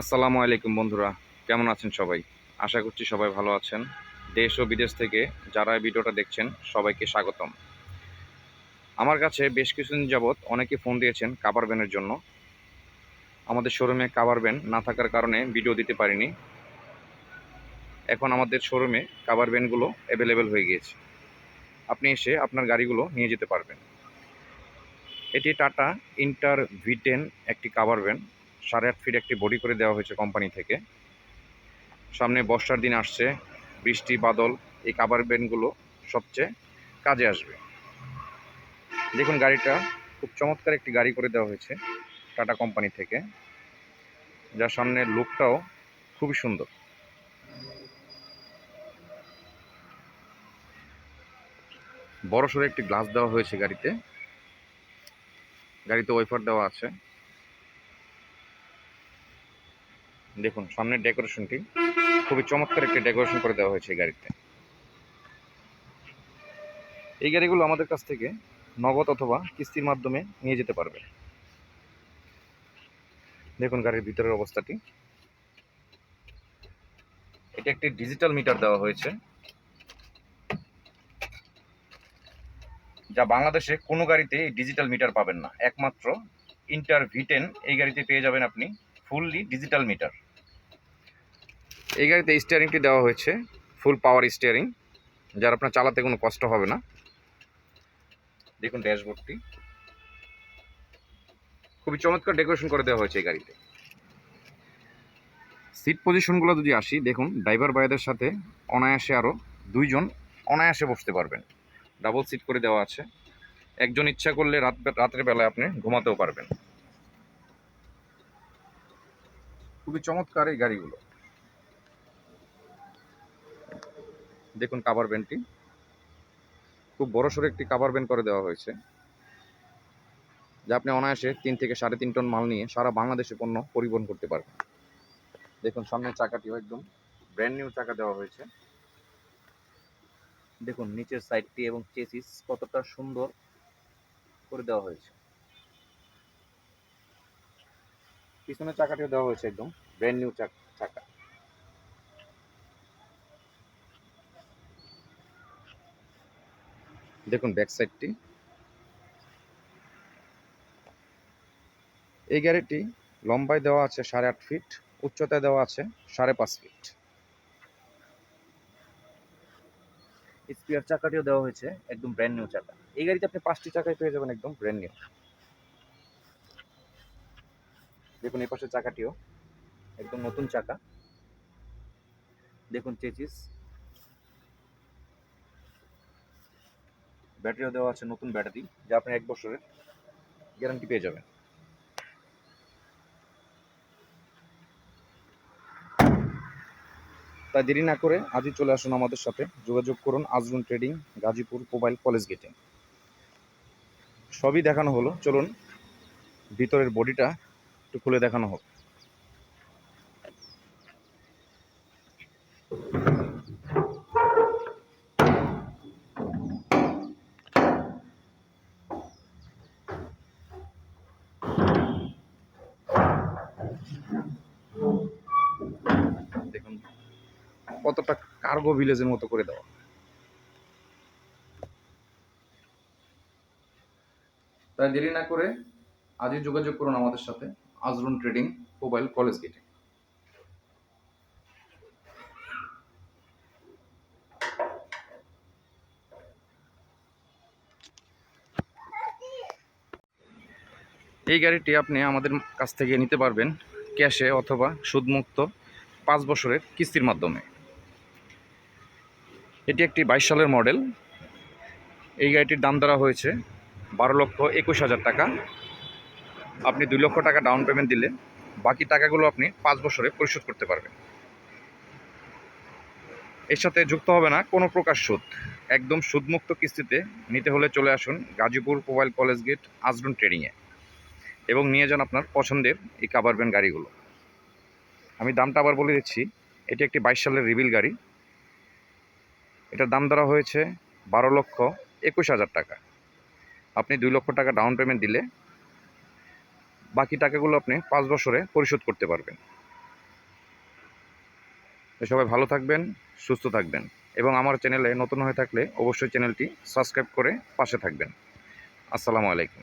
আসসালামু আলাইকুম বন্ধুরা, কেমন আছেন সবাই? আশা করছি সবাই ভালো আছেন। দেশ ও বিদেশ থেকে যারা ভিডিওটা দেখছেন, সবাইকে স্বাগতম। আমার কাছে বেশ কিছুদিন যাবৎ অনেকে ফোন দিয়েছেন কাবার ব্যানের জন্য। আমাদের শোরুমে কাবার ব্যান না থাকার কারণে ভিডিও দিতে পারিনি। এখন আমাদের শোরুমে কাবার ব্যানগুলো অ্যাভেলেবেল হয়ে গিয়েছে। আপনি এসে আপনার গাড়িগুলো নিয়ে যেতে পারবেন। এটি টাটা ইন্টার ভি টেন একটি কাভার ভ্যান সাড়ে আট ফিট একটি বডি করে দেওয়া হয়েছে কোম্পানি থেকে। সামনে বর্ষার দিন আসছে, বৃষ্টি, বাদল, এই কাভার ভ্যানগুলো সবচেয়ে কাজে আসবে। দেখুন গাড়িটা, খুব চমৎকার একটি গাড়ি করে দেওয়া হয়েছে টাটা কোম্পানি থেকে। যার সামনের লুকটাও খুবই সুন্দর। বড় সড়ো একটি গ্লাস দেওয়া হয়েছে গাড়িতে। গাড়িতে ওয়েফার দেওয়া আছে। দেখুন, সামনের ডেকোরেশনটি খুবই চমৎকার একটি ডেকোরেশন করে দেওয়া হয়েছে এই গাড়িতে। এই গাড়িগুলো আমাদের কাছ থেকে নগদ অথবা কিস্তির মাধ্যমে নিয়ে যেতে পারবে। দেখুন গাড়ির ভিতরের অবস্থাটি। এটা একটি ডিজিটাল মিটার দেওয়া হয়েছে, যা বাংলাদেশে কোনো গাড়িতে ডিজিটাল মিটার পাবেন না। একমাত্র ইন্টার ভিটেন এই গাড়িতে পেয়ে যাবেন আপনি ফুললি ডিজিটাল মিটার। এই গাড়িতে স্টিয়ারিংটি দেওয়া হয়েছে ফুল পাওয়ার স্টিয়ারিং যার আপনার চালাতে কোনো কষ্ট হবে না। দেখুন ড্যাশবোর্ডটি। খুবই চমৎকার ডেকোরেশন করে দেওয়া হয়েছে এই গাড়িতে। সিট পজিশনগুলো যদি আসি, দেখুন ড্রাইভার ভাইদের সাথে অনায়াসে আরও দুইজন অনায়াসে বসতে পারবেন। ডাবল সিট করে দেওয়া আছে। একজন ইচ্ছা করলে রাত রাতের বেলায় আপনি ঘুমাতেও পারবেন। খুবই চমৎকার এই গাড়িগুলো। দেখুন কাভার ব্যান্ডটি খুব বড় সড়ো একটি কাভার ব্যান্ড করে দেওয়া হয়েছে। যা আপনি অনায়াসে তিন থেকে সাড়ে তিন টন মাল নিয়ে সারা বাংলাদেশে পণ্য পরিবহন করতে পারবেন। দেখুন, সামনের চাকাটিও একদম ব্র্যান্ড নিউ চাকা দেওয়া হয়েছে। দেখুন, নিচের সাইডটি এবং চেসিস কতটা সুন্দর করে দেওয়া হয়েছে। পিছনের চাকাটিও দেওয়া হয়েছে একদম ব্র্যান্ড নিউ চাকা। দেখুন ব্যাক সাইডটি এই গাড়িটি লম্বায় দেওয়া আছে সাড়ে আট ফিট উচ্চতায় দেওয়া আছে সাড়ে পাঁচ ফিট স্পিয়ার চাকাটিও দেওয়া হয়েছে, একদম ব্র্যান্ড নিউ চাকা। এই গাড়িতে আপনি পাঁচটি চাকায় পেয়ে যাবেন, একদম ব্র্যান্ড নিউ দেখুন এই পাশের চাকাটিও, একদম নতুন চাকা। দেখুন চেচিস ব্যাটারিও দেওয়া আছে, নতুন ব্যাটারি, যা আপনি এক বছরের গ্যারান্টি পেয়ে যাবেন। তাই দেরি না করে আজই চলে আসুন আমাদের সাথে। যোগাযোগ করুন Azrun trading, Gazipur mobile college গেটে। সবই দেখানো হলো। চলুন ভিতরের বডিটা একটু খুলে দেখানো হোক। কতটা কার্গো ভিলেজের মতো করে দেওয়া। তাই দেরি না করে আজই যোগাযোগ করুন আমাদের সাথে আজরুন ট্রেডিং মোবাইল কলেজ গেটে। এই গাড়িটি আপনি আমাদের কাছ থেকে নিতে পারবেন ক্যাশে অথবা সুদমুক্ত পাঁচ বছরের কিস্তির মাধ্যমে। এটি একটি বাইশ সালের মডেল। এই গাড়িটির দাম ধরা হয়েছে বারো লক্ষ একুশ হাজার টাকা। আপনি দুই লক্ষ টাকা ডাউন পেমেন্ট দিলে বাকি টাকাগুলো আপনি পাঁচ বছরে পরিশোধ করতে পারবেন। এর সাথে যুক্ত হবে না কোনো প্রকার সুদ। একদম সুদমুক্ত কিস্তিতে নিতে হলে চলে আসুন Gazipur mobile college gate Azrun ট্রেডিংয়ে এবং নিয়ে যান আপনার পছন্দের এই কাভারবেন গাড়িগুলো। আমি দামটা আবার বলে দিচ্ছি, এটি একটি বাইশ সালের রিবিল গাড়ি। এটার দাম ধরা হয়েছে বারো লক্ষ একুশ হাজার টাকা। আপনি দুই লক্ষ টাকা ডাউন পেমেন্ট দিলে বাকি টাকাগুলো আপনি পাঁচ বছরে পরিশোধ করতে পারবেন। সবাই ভালো থাকবেন, সুস্থ থাকবেন এবং আমার চ্যানেলে নতুন হয়ে থাকলে অবশ্যই চ্যানেলটি সাবস্ক্রাইব করে পাশে থাকবেন। আসসালামু আলাইকুম।